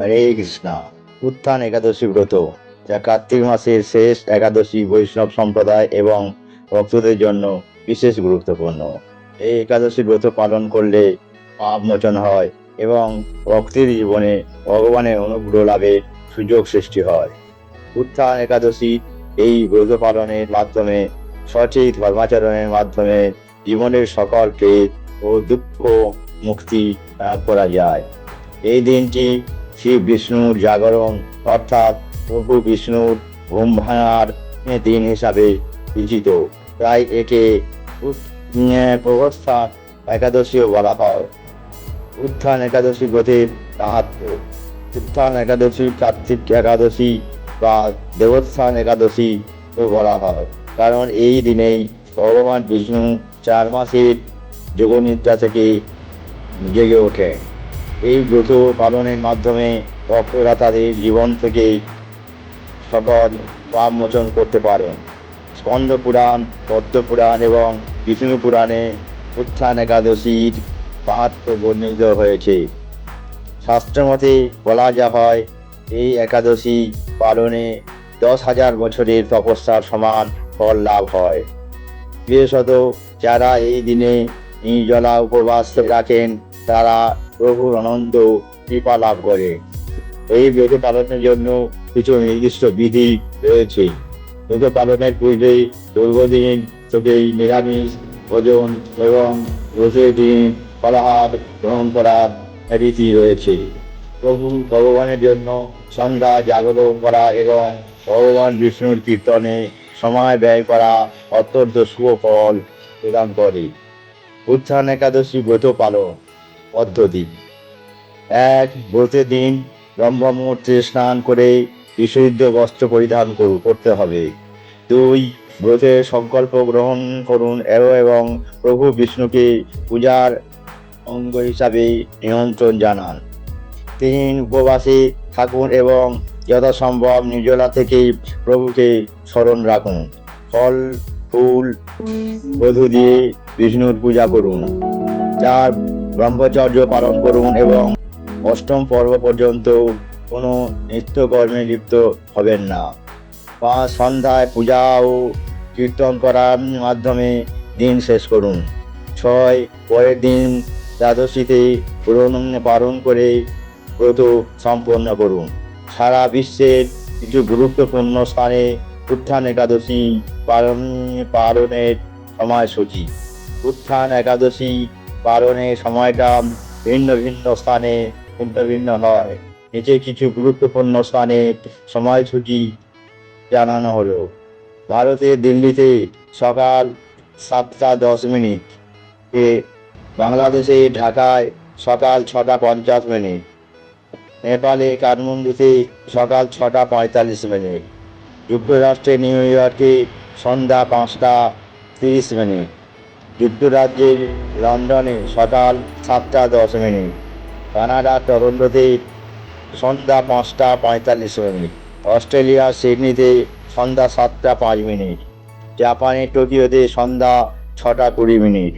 হরে কৃষ্ণা। উত্থান একাদশী ব্রত, যা কার্তিক মাসের শেষ একাদশী বৈষ্ণব সম্প্রদায় এবং ভক্তদের জন্য বিশেষ গুরুত্বপূর্ণ। এই একাদশী ব্রত পালন করলে পাপ মোচন হয় এবং ভক্তির জীবনে ভগবানের অনুগ্রহ লাভের সুযোগ সৃষ্টি হয়। উত্থান একাদশী এই ব্রত পালনের মাধ্যমে, সঠিক ধর্মাচরণের মাধ্যমে জীবনের সকল ও দুঃখ মুক্তি লাভ করা যায়। এই দিনটি শ্রী বিষ্ণুর জাগরণ, অর্থাৎ প্রভু বিষ্ণুর ঘুম ভাঙার দিন হিসাবে পরিচিত তাই একে প্রবস্থা একাদশীও বলা হয়। উত্থান একাদশী ব্রতের মাহাত্ম উত্থান একাদশী, কার্তিক একাদশী বা দেবস্থান একাদশী তো বলা হয়। কারণ এই দিনেই ভগবান বিষ্ণু চার মাসের যোগনিদ্রা থেকে জেগে ওঠে। এই ব্রত পালনের মাধ্যমে ভক্তরা তাদের জীবন থেকে সকল পাপ মোচন করতে পারেন। স্কন্দ পুরাণ পদ্ম পুরাণ এবং বিষ্ণু পুরাণে উত্থান একাদশীর মাহাত্ম বর্ণিত হয়েছে। শাস্ত্রমতে বলা যা হয়, এই একাদশী পালনে দশ হাজার বছরের তপস্যার সমান ফল লাভ হয়। বিশেষত যারা এই দিনে নির্জলা উপবাস রাখেন, তারা প্রভুর আনন্দ কৃপা লাভ করে। এই ব্রত পালনের জন্য কিছু নির্দিষ্ট বিধি রয়েছে। ব্রত পালনের পূর্বে দীর্ঘদিন থেকে নিরামিষ ভোজন এবং রোজের দিন ফলাহার গ্রহণ করার রীতি রয়েছে। প্রভু ভগবানের জন্য সন্ধ্যা জাগরণ করা এবং ভগবান বিষ্ণুর কীর্তনে সময় ব্যয় করা অত্যন্ত শুভ ফল প্রদান করে। উত্থান একাদশী ব্রত পালন পদ্ধতি এক ব্রতের দিন ব্রহ্ম মুহূর্তে স্নান করে বিশুদ্ধ বস্ত্র পরিধান করু, করতে হবে। দুই ব্রতের সংকল্প গ্রহণ করুন এবং প্রভু বিষ্ণুকে পূজার অঙ্গ হিসাবে নিমন্ত্রণ জানান। তিন, উপবাসে থাকুন এবং যথাসম্ভব নির্জলা থেকেই প্রভুকে স্মরণ রাখুন। ফল, ফুল বধূ দিয়ে বিষ্ণুর পূজা করুন। চার ব্রহ্মচর্য পালন করুন এবং অষ্টম পর্ব পর্যন্ত কোনো নিত্যকর্মে লিপ্ত হবেন না। পাঁচ সন্ধ্যায় পূজা ও কীর্তন করার মাধ্যমে দিন শেষ করুন। ছয়, পরের দিন দ্বাদশীতে পূরণ পালন করে ব্রত সম্পন্ন করুন। সারা বিশ্বের কিছু গুরুত্বপূর্ণ স্থানে উত্থান একাদশী পালন পালনের সময়সূচি। উত্থান একাদশী পালনের সময়টা ভিন্ন ভিন্ন স্থানে, ভিন্ন ভিন্ন হয়। নিচে কিছু গুরুত্বপূর্ণ স্থানে সময়সূচি জানানো হলো। ভারতে দিল্লিতে সকাল সাতটা দশ মিনিট। এ বাংলাদেশে ঢাকায় সকাল ছটা পঞ্চাশ মিনিট। নেপালে কাঠমান্ডুতে সকাল ছটা পঁয়তাল্লিশ মিনিট। যুক্তরাষ্ট্রে নিউ ইয়র্কে সন্ধ্যা পাঁচটা তিরিশ মিনিট। যুক্তরাজ্যের লন্ডনে সকাল সাতটা দশ মিনিট। কানাডা টরন্টোতে সন্ধ্যা পাঁচটা পঁয়তাল্লিশ মিনিট। অস্ট্রেলিয়ার সিডনিতে সন্ধ্যা সাতটা পাঁচ মিনিট। জাপানের টোকিওতে সন্ধ্যা ছটা কুড়ি মিনিট।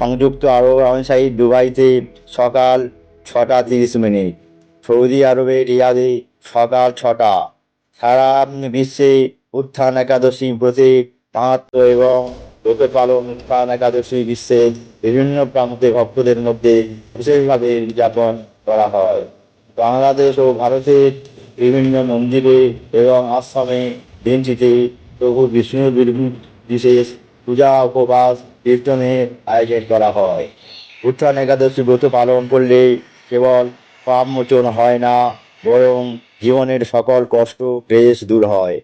সংযুক্ত আরব আমিরশাহী দুবাইতে সকাল ছটা তিরিশ মিনিট। সৌদি আরবের রিয়াদে সকাল ছটা। সারা বিশ্বে উত্থান একাদশী ব্রতে মাহাত্ম এবং ব্রত পালন উত্থান একাদশী, বিশ্বের বিভিন্ন প্রান্তে ভক্তদের মধ্যে বিশেষভাবে উদযাপন করা হয়। বাংলাদেশ ও ভারতের বিভিন্ন মন্দিরে এবং আশ্রমে দিনটিতে প্রভু বিষ্ণুর বিশেষ পূজা, উপবাস, কীর্তনের আয়োজন করা হয়। উত্থান একাদশী ব্রত পালন করলে কেবল পাপ মোচন হয় না, বরং জীবনের সকল কষ্ট, ক্লেশ দূর হয়।